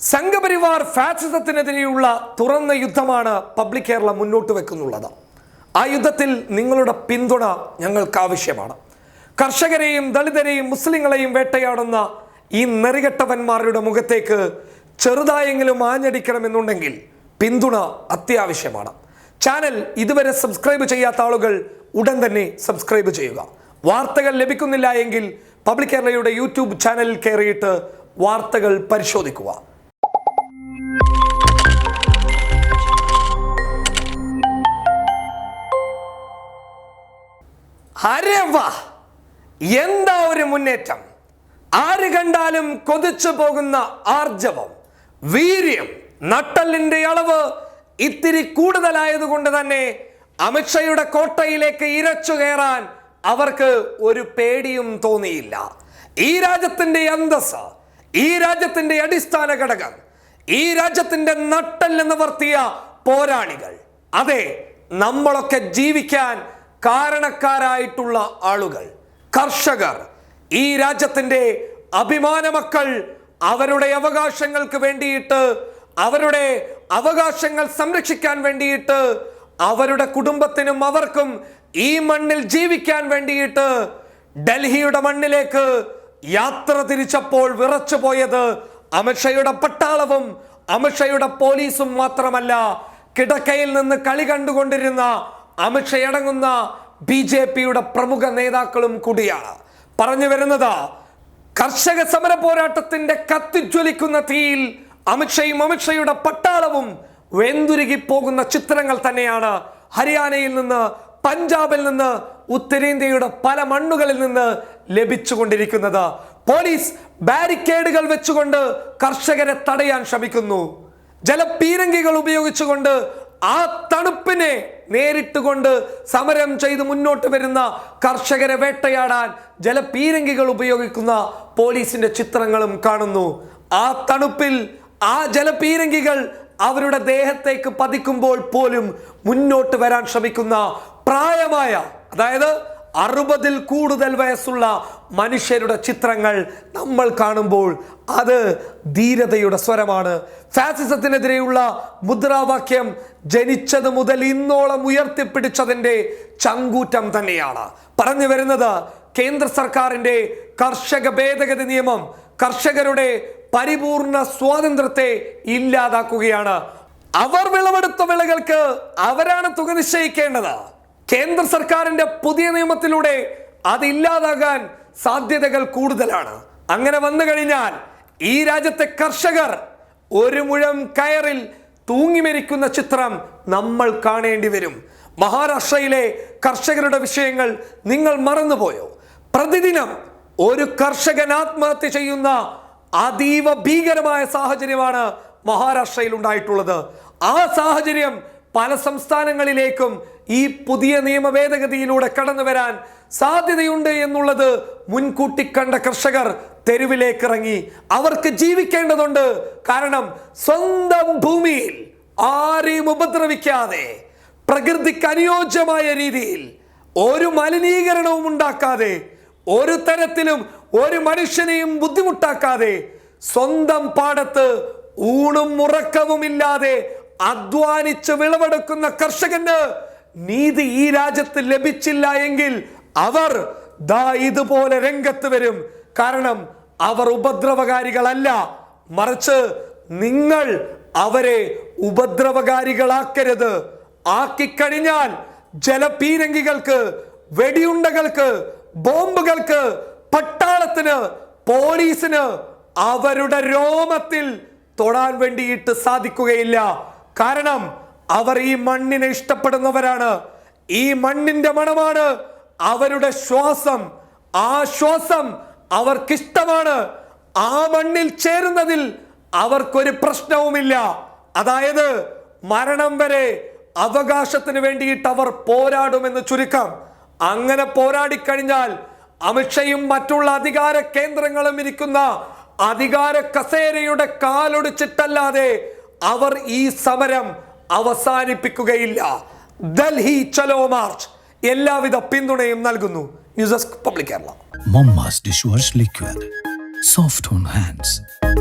സംഘപരിവാർ ഫാസിസത്തിനെതിരെയുള്ള തുറന്ന യുദ്ധമാണ് പബ്ലിക് കേരള മുന്നോട്ട് വെക്കുന്നുള്ളത്. ആ യുദ്ധത്തിൽ നിങ്ങളുടെ പിന്തുണ ഞങ്ങൾക്ക് ആവശ്യമാണ്. കർഷകരെയും ദളിതരെയും മുസ്ലിങ്ങളെയും വേട്ടയാടുന്ന ഈ നെറികെട്ടവന്മാരുടെ മുഖത്തേക്ക് ചെറുതായെങ്കിലും ആഞ്ഞടിക്കണമെന്നുണ്ടെങ്കിൽ പിന്തുണ അത്യാവശ്യമാണ്. ചാനൽ ഇതുവരെ സബ്സ്ക്രൈബ് ചെയ്യാത്ത ആളുകൾ ഉടൻ തന്നെ സബ്സ്ക്രൈബ് ചെയ്യുക. വാർത്തകൾ ലഭിക്കുന്നില്ല എങ്കിൽ പബ്ലിക് കേരളയുടെ യൂട്യൂബ് ചാനലിൽ കയറിയിട്ട് വാർത്തകൾ പരിശോധിക്കുക. അരവ. എന്താ ഒരു മുന്നേറ്റം? ആര് കണ്ടാലും കൊതിച്ചു പോകുന്ന ആർജവം. വീര്യം നട്ടലിന്റെ അളവ് ഇത്തിരി കൂടുതലായതുകൊണ്ട് തന്നെ അമിത്ഷയുടെ കോട്ടയിലേക്ക് ഇരച്ചു കയറാൻ അവർക്ക് ഒരു പേടിയും തോന്നിയില്ല. ഈ രാജ്യത്തിന്റെ അന്തസ് ഈ രാജ്യത്തിന്റെ അടിസ്ഥാന ഘടകം ഈ രാജ്യത്തിന്റെ നട്ടൽ നിവർത്തിയ പോരാളികൾ. അതെ നമ്മളൊക്കെ ജീവിക്കാൻ കാരണക്കാരായിട്ടുള്ള ആളുകൾ കർഷകർ ഈ രാജ്യത്തിന്റെ അഭിമാന മക്കൾ അവരുടെ അവകാശങ്ങൾക്ക് വേണ്ടിയിട്ട് അവരുടെ അവകാശങ്ങൾ സംരക്ഷിക്കാൻ വേണ്ടിയിട്ട് അവരുടെ കുടുംബത്തിനും അവർക്കും ഈ മണ്ണിൽ ജീവിക്കാൻ വേണ്ടിയിട്ട് ഡൽഹിയുടെ മണ്ണിലേക്ക് യാത്ര തിരിച്ചപ്പോൾ വിറച്ചു പോയത് അമിത്ഷയുടെ പട്ടാളവും അമിത്ഷയുടെ പോലീസും മാത്രമല്ല കിടക്കയിൽ നിന്ന് കളി കണ്ടുകൊണ്ടിരുന്ന അമിത്ഷയടങ്ങുന്ന ബി ജെ പിയുടെ പ്രമുഖ നേതാക്കളും കൂടിയാണ്. പറഞ്ഞു വരുന്നത് കർഷക സമര പോരാട്ടത്തിന്റെ കത്തിജ്വലിക്കുന്ന തീയിൽ അമിത്ഷയും അമിത്ഷയുടെ പട്ടാളവും വെന്തുരുകി പോകുന്ന ചിത്രങ്ങൾ തന്നെയാണ്. ഹരിയാനയിൽ നിന്ന് പഞ്ചാബിൽ നിന്ന് ഉത്തരേന്ത്യയുടെ പല മണ്ണുകളിൽ നിന്ന് ലഭിച്ചുകൊണ്ടിരിക്കുന്നത്. പോലീസ് ബാരിക്കേഡുകൾ വെച്ചുകൊണ്ട് കർഷകരെ തടയാൻ ശ്രമിക്കുന്നു. ജലപീരങ്കികൾ ഉപയോഗിച്ചുകൊണ്ട് ആ തണുപ്പിനെ നേരിട്ടുകൊണ്ട് സമരം ചെയ്ത് മുന്നോട്ട് വരുന്ന കർഷകരെ വേട്ടയാടാൻ ജലപീരങ്കികൾ ഉപയോഗിക്കുന്ന പോലീസിന്റെ ചിത്രങ്ങളും കാണുന്നു. ആ തണുപ്പിൽ ആ ജലപീരങ്കികൾ അവരുടെ ദേഹത്തേക്ക് പതിക്കുമ്പോൾ പോലും മുന്നോട്ട് വരാൻ ശ്രമിക്കുന്ന പ്രായമായ അതായത് അറുപതിൽ കൂടുതൽ വയസ്സുള്ള മനുഷ്യരുടെ ചിത്രങ്ങൾ നമ്മൾ കാണുമ്പോൾ അത് ധീരതയുടെ സ്വരമാണ്. ഫാസിസത്തിനെതിരെയുള്ള മുദ്രാവാക്യം ജനിച്ചത് മുതൽ ഇന്നോളം ഉയർത്തിപ്പിടിച്ചതിന്റെ ചങ്കൂറ്റം തന്നെയാണ്. പറഞ്ഞു വരുന്നത് കേന്ദ്ര സർക്കാരിന്റെ കർഷക ഭേദഗതി നിയമം കർഷകരുടെ പരിപൂർണ സ്വാതന്ത്ര്യത്തെ ഇല്ലാതാക്കുകയാണ്. അവർ വിളവെടുത്ത വിളകൾക്ക് അവരാണ് തുക നിശ്ചയിക്കേണ്ടത്. കേന്ദ്ര സർക്കാരിന്റെ പുതിയ നിയമത്തിലൂടെ അത് ഇല്ലാതാകാൻ സാധ്യതകൾ കൂടുതലാണ്. അങ്ങനെ വന്നു കഴിഞ്ഞാൽ ഈ രാജ്യത്തെ കർഷകർ ഒരു മുഴം കയറിൽ തൂങ്ങി മരിക്കുന്ന ചിത്രം നമ്മൾ കാണേണ്ടി വരും. മഹാരാഷ്ട്രയിലെ കർഷകരുടെ വിഷയങ്ങൾ നിങ്ങൾ മറന്നുപോയോ? പ്രതിദിനം ഒരു കർഷകൻ ആത്മഹത്യ ചെയ്യുന്ന അതീവ ഭീകരമായ സാഹചര്യമാണ് മഹാരാഷ്ട്രയിൽ ഉണ്ടായിട്ടുള്ളത്. ആ സാഹചര്യം പല സംസ്ഥാനങ്ങളിലേക്കും ഈ പുതിയ നിയമ ഭേദഗതിയിലൂടെ കടന്നു വരാൻ സാധ്യതയുണ്ട് എന്നുള്ളത് മുൻകൂട്ടി കണ്ട കർഷകർ തെരുവിലേക്ക് ഇറങ്ങി അവർക്ക് ജീവിക്കേണ്ടതുണ്ട്. കാരണം സ്വന്തം ഭൂമിയിൽ ആരെയും ഉപദ്രവിക്കാതെ പ്രകൃതിക്ക് അനുയോജ്യമായ രീതിയിൽ ഒരു മലിനീകരണവും ഉണ്ടാക്കാതെ ഒരു തരത്തിലും ഒരു മനുഷ്യനെയും ബുദ്ധിമുട്ടാക്കാതെ സ്വന്തം പാടത്ത് ഊണും ഉറക്കവുമില്ലാതെ അധ്വാനിച്ച് വിളവെടുക്കുന്ന കർഷകന് നീതി ഈ രാജ്യത്ത് ലഭിച്ചില്ല എങ്കിൽ അവർ ദാ ഇതുപോലെ രംഗത്ത് വരും. കാരണം അവർ ഉപദ്രവകാരികളല്ല. മറിച്ച് നിങ്ങൾ അവരെ ഉപദ്രവകാരികളാക്കരുത്. ആക്കിക്കഴിഞ്ഞാൽ ജലപീരങ്കികൾക്ക് വെടിയുണ്ടകൾക്ക് ബോംബുകൾക്ക് പട്ടാളത്തിന് പോലീസിന് അവരുടെ രോമത്തിൽ തൊടാൻ വേണ്ടിയിട്ട് സാധിക്കുകയില്ല. കാരണം അവർ ഈ മണ്ണിനെ ഇഷ്ടപ്പെടുന്നവരാണ്. ഈ മണ്ണിന്റെ മണമാണ് അവരുടെ ശ്വാസം. ആ ശ്വാസം അവർക്കിഷ്ടമാണ്. ആ മണ്ണിൽ ചേരുന്നതിൽ അവർക്കൊരു പ്രശ്നവുമില്ല. അതായത് മരണം വരെ അവകാശത്തിന് വേണ്ടിയിട്ട് അവർ പോരാടുമെന്ന് ചുരുക്കം. അങ്ങനെ പോരാടിക്കഴിഞ്ഞാൽ അമിത്ഷയും മറ്റുള്ള അധികാര കേന്ദ്രങ്ങളും ഇരിക്കുന്ന അധികാര കസേരയുടെ കാലൊടിച്ചിട്ടല്ലാതെ അവർ ഈ സമരം അവസാനിപ്പിക്കുകയില്ല. ഡൽഹി ചലോ മാർച്ച്. എല്ലാവിധ പിന്തുണയും നൽകുന്നു. News desk public Kerala. Liquid. Soft on hands.